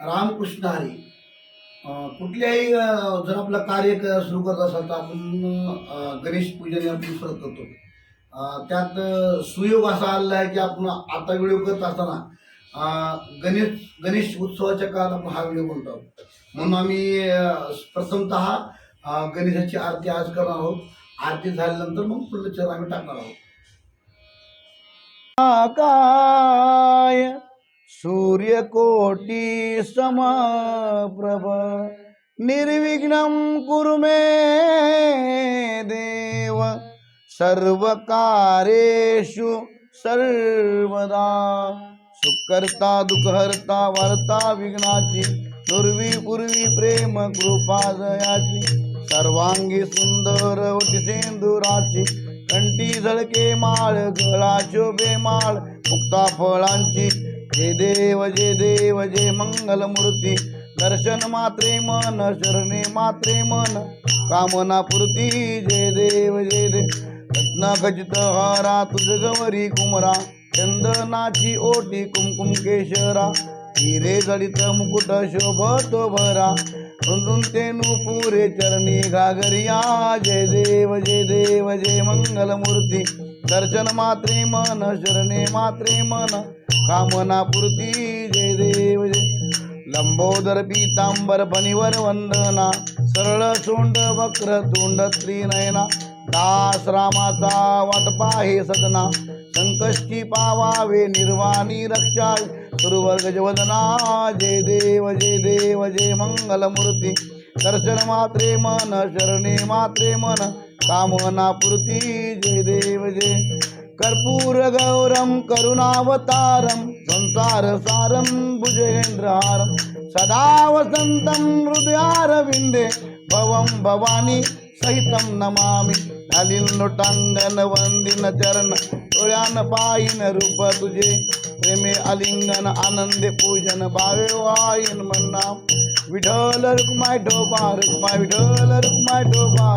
रामकृष्ण हरी. कुठल्याही जर आपलं कार्य सुरू करत असाल तर आपण गणेश पूजन आपण सुरू करतो. त्यात सुयोग असा आलेला आहे की आपण आता व्हिडिओ करत असताना गणेश गणेश उत्सवाच्या काळात आपण हा व्हिडिओ बनतो आहोत. म्हणून आम्ही प्रथमत प्रथमतः गणेशाची आरती आज करणार आहोत. आरती झाल्यानंतर मग पुढलं चरण आम्ही टाकणार आहोत. काय सूर्यकोटी समप्रभ निर्विघ्नं कुरु मे देव। सर्वकारेषु सर्वदा सुकर्ता दुखहर्ता वार्ता विघ्नाची दुर्वी पूर्वी प्रेम कृपा जयाची सर्वांगी सुंदर सेंदुराची कंटी झळके माळ गळा शोभे माळ मुक्ता फळांची जय देव जे देव जे मंगल मूर्ती दर्शन मात्रे मन शरणे मात्रे मन कामना पूर्ती जे देव जे देव रत्न खचित हारा तुझ गवरी कुमरा चंदनाची ओटी कुमकुम केशरा हिरे जडित मुकुट शोभतो भरा ते तेनु पुरे चरणी घागरिया जय देव जय देव जय मंगल मूर्ती दर्शन मात्रे मन शरणे मात्रे मन कामना पूर्ती जय देव जय. लंबोदर पीतांबर पनिवर वंदना. सरळ सोंड वक्र तोंड त्रिनयना. दास रामाचा वाट पाहे सदना संकष्टी पावावे निर्वाणी रक्षा. सुरवर्ग वदना जय देव जय देव जय मंगलमूर्ती. दर्शन मात्रे मन शरणे मात्रे मन. कामनापूर्ती जय देव जय. कर्पूर करुणावतारं करुणावतारम संसार सारम भुजगेंद्रहारम सदा वसंतम हृदयारविंदे भवम भवानी सहितं नमामि। नलिनोटांगन वंदिन चरण डोळ्यान पाहिन रूप तुझे। प्रेमे आलिंगन आनंदे पूजन भावे वाईन म्हणा विठ्ठल रुक्माय ढोबा रुक्माय विठ्ठल रुक्माय ढोबा